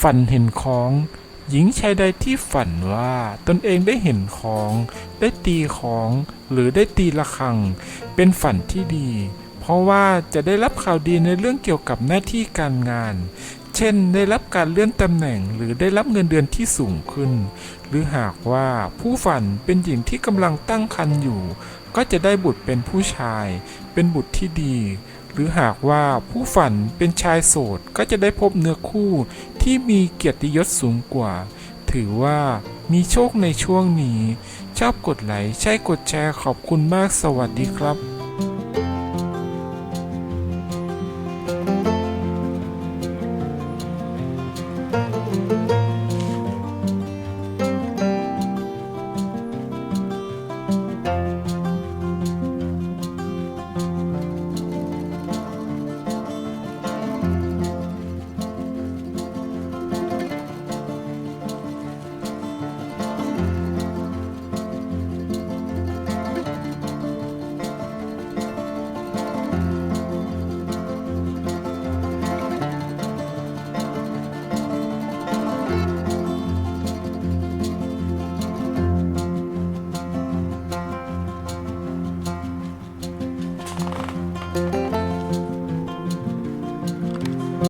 ฝันเห็นของ หญิงชายใดที่ฝันว่าตนเองได้เห็นของ ได้ตีของ หรือได้ตีระฆัง เป็นฝันที่ดี เพราะว่าจะได้รับข่าวดีในเรื่องเกี่ยวกับหน้าที่การงาน เช่น ได้รับการเลื่อนตำแหน่ง หรือได้รับเงินเดือนที่สูงขึ้น หรือหากว่าผู้ฝันเป็นหญิงที่กำลังตั้งครรภ์อยู่ ก็จะได้บุตรเป็นผู้ชาย เป็นบุตรที่ดี หรือหากว่าผู้ฝันเป็นชายโสดก็จะได้พบเนื้อคู่ที่มีเกียรติยศสูงกว่า ถือว่ามีโชคในช่วงนี้ ชอบกดไลค์ใช่กดแชร์ขอบคุณมากสวัสดีครับ